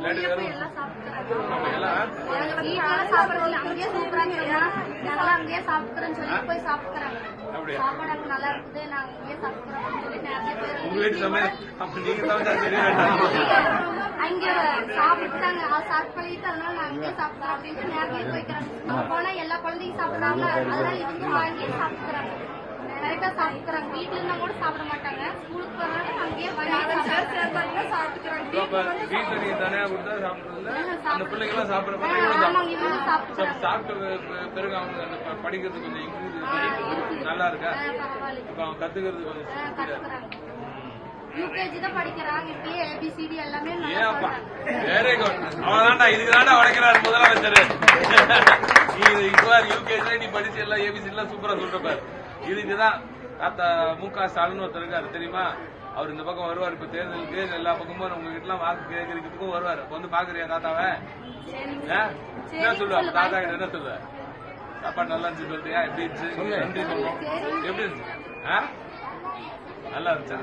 அங்கேயே சொன்னா நாங்களாம் அங்கேயே சாப்பிட்டுக்கிறோம்னு சொல்லி போய் அப்படியா? சாப்பாடு அங்க நல்லா இருக்குது. நாங்க அங்கேயே சாப்பிட்டுக்கிறோம்னு சொல்லி நிறைய பேர் அங்க சாப்பிட்டாங்க. சாப்பிட்டு அதனால நான் அங்கேயே சாப்பிட்டேன் அப்படின்ட்டு நிறைய போய்க்கிறாங்க போனா எல்லா குழந்தையும் சாப்பிடுறாங்க. அதனால இவங்க வாங்கி சாப்பிட்டுக்கிறாங்க கரெக்டா சாப்பிட்டுக்கிறாங்க வீட்டுல இருந்தா கூட சாப்பிட மாட்டாங்க ஸ்கூலுக்கு போறாங்க அங்கேயே வாங்கி வீட்டுல நீங்க தனியா கொடுத்தா சாப்பிடுறது அந்த பிள்ளைங்க எல்லாம் சாப்பிடுற பிள்ளைங்க கூட ஆமாங்க இவங்க சாப்பிடு- சாப்பிட்டுக்கிறாங்க. சாப்பிட்ட பிறகு அவங்க படிக்கிறது கொஞ்சம் நல்லா இருக்கா? இப்ப அவங்க கத்துக்கிறது கொஞ்சம் வெரி குட் அவன்தான்டா இதுக்கு தான்டா உடைக்கிறார் முதலமைச்சர். நீ இப்போ யூகேஜி நீ படிச்சு எல்லாம் ஏபிசி எல்லாம் சூப்பரா சொல்ற பாரு. இதுக்குதான் மு க ஸ்டாலின் ஒருத்தர் இருக்காரு தெரியுமா? அவர் இந்த பக்கம் வருவார் இப்ப தேர்தலுக்கு எல்லா பக்கமும் உங்க கிட்ட எல்லாம் வாக்கு கேட்கறதுக்கும் வருவாரு. அப்ப வந்து பாக்குறியா தாத்தாவை? ஆ? என்ன சொல்லுவா? அப்ப தாத்தா கிட்ட என்ன சொல்லுவ? சாப்பாடு நல்லா இருந்துச்சு சொல்றியா? எப்படி இருந்துச்சு? நன்றி சொல்லுவோம். எப்படி இருந்துச்சு? ஆ? நல்லா இருந்துச்சா?